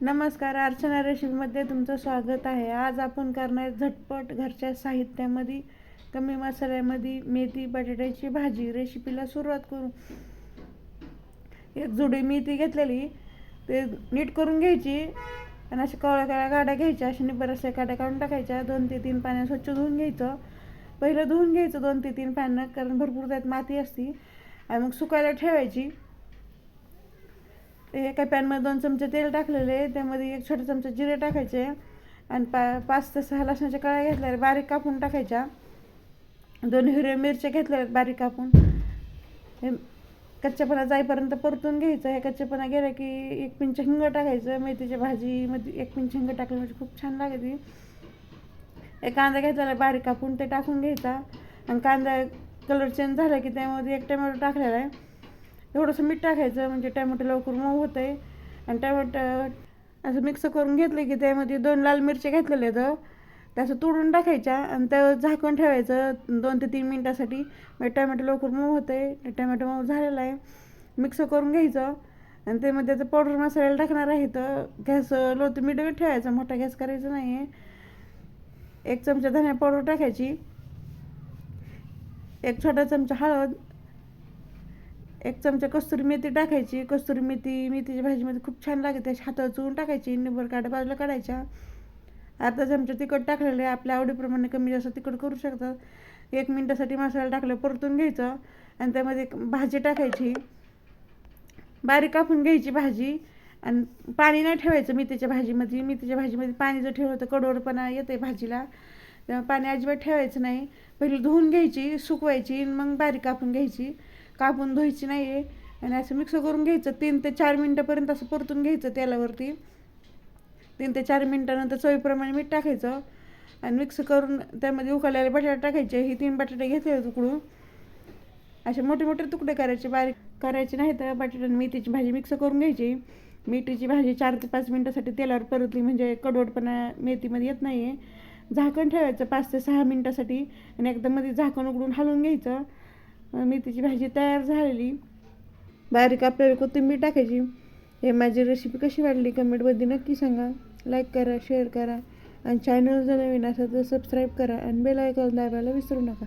नमस्कार अर्चना रेसिपीमध्ये तुमचं स्वागत आहे. आज आपण करणार झटपट घरच्या साहित्यामध्ये कमी मसाल्यामध्ये मेथी बटाट्याची भाजी रेसिपीला सुरुवात करू. एक जुडी मेथी घेतलेली ते नीट करून घ्यायची आणि अशा कवळ्या कळ्या गाड्या घ्यायच्या अशा बऱ्याचशा गाड्या काढून टाकायच्या. दोन ते तीन पाण्यात स्वच्छ धुवून घ्यायचं. पहिलं धुवून घ्यायचं दोन ते तीन पाण्यानं कारण भरपूर त्यात माती असती. आणि मग सुकायला ठेवायची. एका पॅनमध्ये दोन चमचे तेल टाकलेले त्यामध्ये एक छोटा चमचा जिरे टाकायचे आणि पा पाच ते सहा लसणाच्या कळ्या घेतल्या बारीक कापून टाकायच्या. दोन हिरव्या मिरच्या घेतल्या बारीक कापून. हे कच्च्यापणा जाईपर्यंत परतून घ्यायचं. हे कच्चेपणा गेला की एक पिंच हिंग टाकायचं. मेथीच्या भाजीमध्ये एक पिंच हिंग टाकलं म्हणजे खूप छान लागते एक कांदा घेतलेला बारीक कापून ते टाकून घ्यायचा. आणि कांदा कलर चेंज झाला की त्यामध्ये एक टमॅटो टाकलेला आहे. थोडंसं मीठ टाकायचं म्हणजे टॅमॅटो लवकर मऊ होतं आहे आणि टॅमॅटो असं मिक्स करून घेतलं की त्यामध्ये दोन लाल मिरच्या घेतलेल्या आहेत त्याचं तोडून टाकायच्या आणि त्यावर झाकून ठेवायचं दोन ते तीन मिनटासाठी. म्हणजे टॅमॅटो लवकर मऊ होत आहे टॅमॅटो मऊ झालेला आहे. मिक्स करून घ्यायचं आणि त्यामध्ये त्याचं पावडर मसाल्याला टाकणार आहे तर गॅस लो तर मिडियम ठेवायचा मोठा गॅस करायचा नाही आहे एक चमचा धन्या पावडर टाकायची. एक छोटा चमचा हळद. एक चमचा कस्तुरी मेथी टाकायची. कस्तुरी मेथी मेथीच्या भाजीमध्ये खूप छान लागते. त्याच्या हातावर चुरून टाकायची. निबर काढा बाजूला काढायच्या अर्धा चमचा तिखट टाकलेलं आहे. आपल्या आवडीप्रमाणे कमी जास्त तिखट करू शकतात एक मिनटासाठी मसाला टाकलं परतून घ्यायचं. आणि त्यामध्ये भाजी टाकायची. बारीक कापून घ्यायची भाजी. आणि पाणी नाही ठेवायचं मेथीच्या भाजीमध्ये. मेथीच्या भाजीमध्ये पाणी जर ठेवलं तर कडवडपणा येते भाजीला. तेव्हा पाणी अजिबात ठेवायचं नाही. पहिले धुवून घ्यायची सुकवायची मग बारीक कापून घ्यायची. कापून धुवायची नाही आहे आणि असं मिक्स करून घ्यायचं. तीन ते चार मिनटापर्यंत असं परतून घ्यायचं तेलावरती. तीन ते चार मिनटानंतर चवीप्रमाणे मीठ टाकायचं. आणि मिक्स करून त्यामध्ये उकळलेले बटाटे टाकायचे. हे तीन बटाटे घेतले तुकडून असे मोठे मोठे तुकडे करायचे. बारीक करायचे नाही तर बटाटे आणि मेथीची भाजी मिक्स करून घ्यायची. मेथीची भाजी चार ते पाच मिनटासाठी तेलावर परतली म्हणजे कडवटपणा मेथीमध्ये येत नाही आहे झाकण ठेवायचं पाच ते सहा मिनटासाठी. आणि एकदा मध्ये झाकण उघडून हलवून घ्यायचं. मेथीची भाजी तयार झालेली. बारीक आपल्याला कोथिंबीर टाकायची. हे माझी रेसिपी कशी वाटली कमेंटमध्ये नक्की सांगा. लाईक करा शेअर करा. आणि चॅनल जर नवीन असेल तर सबस्क्राईब करा. आणि बेल आयकॉन दाबायला विसरू नका.